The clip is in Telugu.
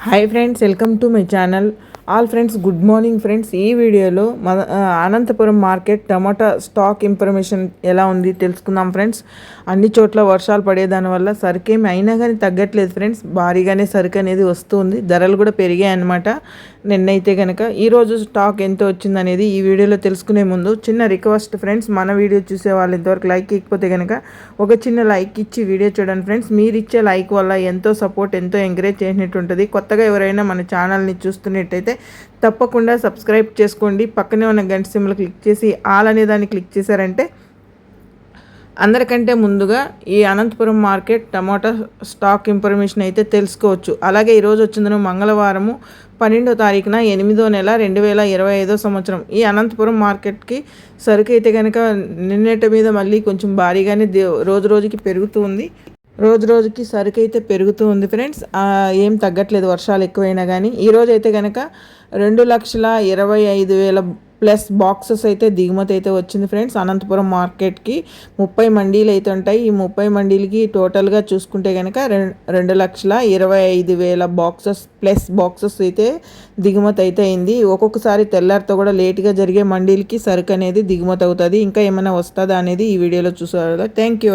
hi friends welcome to my channel all friends good morning friends. ఈ వీడియోలో మన అనంతపురం మార్కెట్ టమాటా స్టాక్ ఇన్ఫర్మేషన్ ఎలా ఉంది తెలుసుకుందాం ఫ్రెండ్స్. అన్ని చోట్ల వర్షాలు పడేదాని వల్ల సరుకేమి అయినా కానీ తగ్గట్లేదు ఫ్రెండ్స్. భారీగానే సరుకు అనేది వస్తుంది. ధరలు కూడా పెరిగాయి అన్నమాట. నిన్నైతే కనుక ఈరోజు స్టాక్ ఎంత వచ్చిందనేది ఈ వీడియోలో తెలుసుకునే ముందు చిన్న రిక్వెస్ట్ ఫ్రెండ్స్. మన వీడియో చూసే వాళ్ళు ఇంతవరకు లైక్ ఇకపోతే కనుక ఒక చిన్న లైక్ ఇచ్చి వీడియో చూడండి ఫ్రెండ్స్. మీరు ఇచ్చే లైక్ వల్ల ఎంతో సపోర్ట్ ఎంతో ఎంకరేజ్ చేసినట్టు ఉంటుంది. కొత్తగా ఎవరైనా మన ఛానల్ని చూస్తున్నట్టయితే తప్పకుండా సబ్స్క్రైబ్ చేసుకోండి. పక్కనే ఉన్న గంట సింబల్ క్లిక్ చేసి ఆల్ అనే దాన్ని క్లిక్ చేశారంటే అందరికంటే ముందుగా ఈ అనంతపురం మార్కెట్ టమాటా స్టాక్ ఇన్ఫర్మేషన్ అయితే తెలుసుకోవచ్చు. అలాగే ఈరోజు వచ్చిందను మంగళవారము పన్నెండో తారీఖున ఎనిమిదో నెల రెండు వేల ఇరవై ఐదో సంవత్సరం. ఈ అనంతపురం మార్కెట్కి సరుకు అయితే కనుక నిన్నటి మీద మళ్ళీ కొంచెం భారీగానే రోజు రోజుకి పెరుగుతూ ఉంది. రోజు రోజుకి సరుకు అయితే పెరుగుతూ ఉంది ఫ్రెండ్స్. ఏం తగ్గట్లేదు వర్షాలు ఎక్కువైనా కానీ ఈరోజు అయితే కనుక రెండు లక్షల ఇరవై ఐదు వేల ప్లస్ బాక్సెస్ అయితే దిగుమతి అయితే వచ్చింది ఫ్రెండ్స్. అనంతపురం మార్కెట్కి ముప్పై మండీలు అయితే ఉంటాయి. ఈ ముప్పై మండీలకి టోటల్గా చూసుకుంటే కనుక రెం- రెండు లక్షల ఇరవై ఐదు వేల బాక్సెస్ ప్లస్ బాక్సెస్ అయితే దిగుమతి అయితే అయింది. ఒక్కొక్కసారి తెల్లారితో కూడా లేట్గా జరిగే మండీలకి సరుకు అనేది దిగుమతి అవుతుంది. ఇంకా ఏమైనా వస్తుందా అనేది ఈ వీడియోలో చూసారు థ్యాంక్ యూ